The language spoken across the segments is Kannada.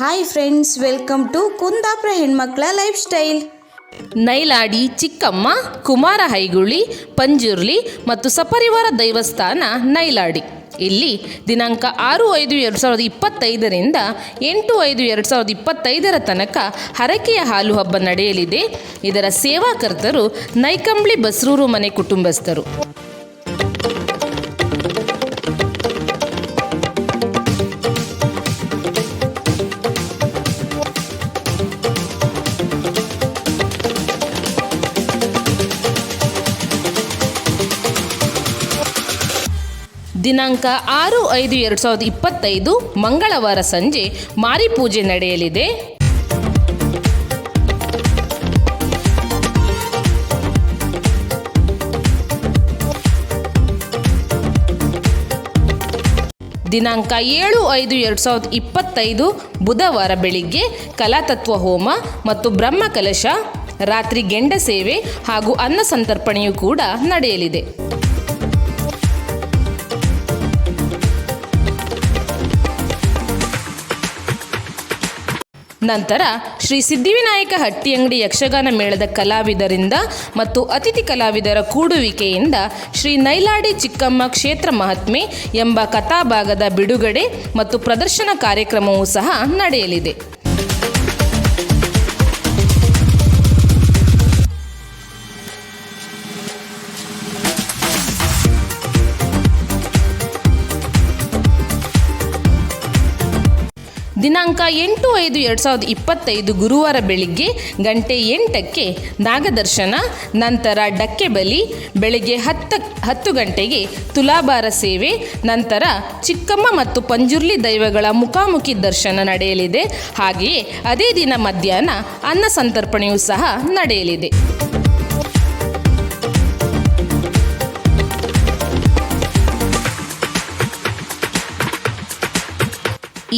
Hi friends welcome to Kundapura ಹೆಣ್ಮಕ್ಳ ಲೈಫ್ ಸ್ಟೈಲ್ ನೈಲಾಡಿ, ಚಿಕ್ಕಮ್ಮ, ಕುಮಾರ ಹೈಗುಳಿ, ಪಂಜುರ್ಲಿ ಮತ್ತು ಸಪರಿವಾರ ದೈವಸ್ಥಾನ ನೈಲಾಡಿ. ಇಲ್ಲಿ ದಿನಾಂಕ ಆರು ಐದು ಎರಡು ಸಾವಿರದ ಇಪ್ಪತ್ತೈದರಿಂದ ಎಂಟು ಐದು ಎರಡು ಸಾವಿರದ ಇಪ್ಪತ್ತೈದರ ತನಕ ಹರಕೆಯ ಹಾಲು ಹಬ್ಬ ನಡೆಯಲಿದೆ. ಇದರ ಸೇವಾಕರ್ತರು ನೈಕಂಬ್ಳಿ ಬಸ್ರೂರು ಮನೆ ಕುಟುಂಬಸ್ಥರು. ದಿನಾಂಕ ಆರು ಐದು ಎರಡು ಸಾವಿರದ ಇಪ್ಪತ್ತೈದು ಮಂಗಳವಾರ ಸಂಜೆ ಮಾರಿ ಪೂಜೆ ನಡೆಯಲಿದೆ. ದಿನಾಂಕ ಏಳು ಐದು ಎರಡು ಸಾವಿರದ ಇಪ್ಪತ್ತೈದು ಬುಧವಾರ ಬೆಳಿಗ್ಗೆ ಕಲಾತತ್ವ ಹೋಮ ಮತ್ತು ಬ್ರಹ್ಮಕಲಶ ರಾತ್ರಿ ಗೆಂಡ ಸೇವೆ ಹಾಗೂ ಅನ್ನ ಸಂತರ್ಪಣೆಯೂ ಕೂಡ ನಡೆಯಲಿದೆ. ನಂತರ ಶ್ರೀ ಸಿದ್ಧಿವಿನಾಯಕ ಹಟ್ಟಿಯಂಗಡಿ ಯಕ್ಷಗಾನ ಮೇಳದ ಕಲಾವಿದರಿಂದ ಮತ್ತು ಅತಿಥಿ ಕಲಾವಿದರ ಕೂಡುವಿಕೆಯಿಂದ ಶ್ರೀ ನೈಲಾಡಿ ಚಿಕ್ಕಮ್ಮ ಕ್ಷೇತ್ರ ಮಹಾತ್ಮೆ ಎಂಬ ಕಥಾಭಾಗದ ಬಿಡುಗಡೆ ಮತ್ತು ಪ್ರದರ್ಶನ ಕಾರ್ಯಕ್ರಮವೂ ಸಹ ನಡೆಯಲಿದೆ. ದಿನಾಂಕ ಎಂಟು ಐದು ಎರಡು ಸಾವಿರದ ಇಪ್ಪತ್ತೈದು ಗುರುವಾರ ಬೆಳಿಗ್ಗೆ ಗಂಟೆ ಎಂಟಕ್ಕೆ ನಾಗದರ್ಶನ, ನಂತರ ಡಕ್ಕೆ ಬಲಿ, ಬೆಳಿಗ್ಗೆ ಹತ್ತ, ಹತ್ತು ಗಂಟೆಗೆ ತುಲಾಭಾರ ಸೇವೆ, ನಂತರ ಚಿಕ್ಕಮ್ಮ ಮತ್ತು ಪಂಜುರ್ಲಿ ದೈವಗಳ ಮುಖಾಮುಖಿ ದರ್ಶನ ನಡೆಯಲಿದೆ. ಹಾಗೆಯೇ ಅದೇ ದಿನ ಮಧ್ಯಾಹ್ನ ಅನ್ನ ಸಂತರ್ಪಣೆಯೂ ಸಹ ನಡೆಯಲಿದೆ.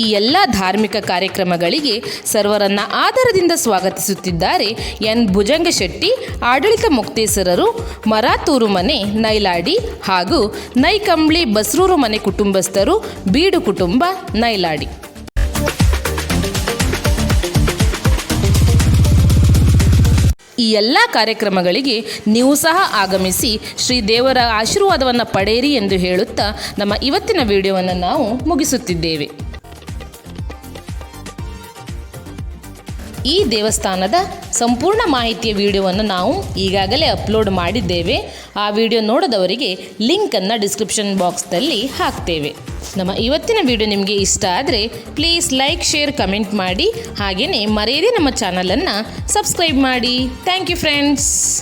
ಈ ಎಲ್ಲ ಧಾರ್ಮಿಕ ಕಾರ್ಯಕ್ರಮಗಳಿಗೆ ಸರ್ವರನ್ನ ಆಧಾರದಿಂದ ಸ್ವಾಗತಿಸುತ್ತಿದ್ದಾರೆ ಎನ್. ಭುಜಂಗಶೆಟ್ಟಿ, ಆಡಳಿತ ಮುಕ್ತೇಸರರು, ಮರಾತೂರು ಮನೆ ನೈಲಾಡಿ ಹಾಗೂ ನೈಕಂಬ್ಳಿ ಬಸ್ರೂರು ಮನೆ ಕುಟುಂಬಸ್ಥರು, ಬೀಡು ಕುಟುಂಬ ನೈಲಾಡಿ. ಈ ಎಲ್ಲ ಕಾರ್ಯಕ್ರಮಗಳಿಗೆ ನೀವು ಸಹ ಆಗಮಿಸಿ ಶ್ರೀ ದೇವರ ಆಶೀರ್ವಾದವನ್ನು ಪಡೆಯಿರಿ ಎಂದು ಹೇಳುತ್ತಾ ನಮ್ಮ ಇವತ್ತಿನ ವಿಡಿಯೋವನ್ನು ನಾವು ಮುಗಿಸುತ್ತಿದ್ದೇವೆ. ಈ ದೇವಸ್ಥಾನದ ಸಂಪೂರ್ಣ ಮಾಹಿತಿಯ ವಿಡಿಯೋವನ್ನು ನಾವು ಈಗಾಗಲೇ ಅಪ್ಲೋಡ್ ಮಾಡಿದ್ದೇವೆ. ಆ ವಿಡಿಯೋ ನೋಡದವರಿಗೆ ಲಿಂಕನ್ನು ಡಿಸ್ಕ್ರಿಪ್ಷನ್ ಬಾಕ್ಸ್ನಲ್ಲಿ ಹಾಕ್ತೇವೆ. ನಮ್ಮ ಇವತ್ತಿನ ವಿಡಿಯೋ ನಿಮಗೆ ಇಷ್ಟ ಆದರೆ ಪ್ಲೀಸ್ ಲೈಕ್, ಶೇರ್, ಕಮೆಂಟ್ ಮಾಡಿ. ಹಾಗೆಯೇ ಮರೆಯದೇ ನಮ್ಮ ಚಾನಲನ್ನು ಸಬ್ಸ್ಕ್ರೈಬ್ ಮಾಡಿ. Thank you friends.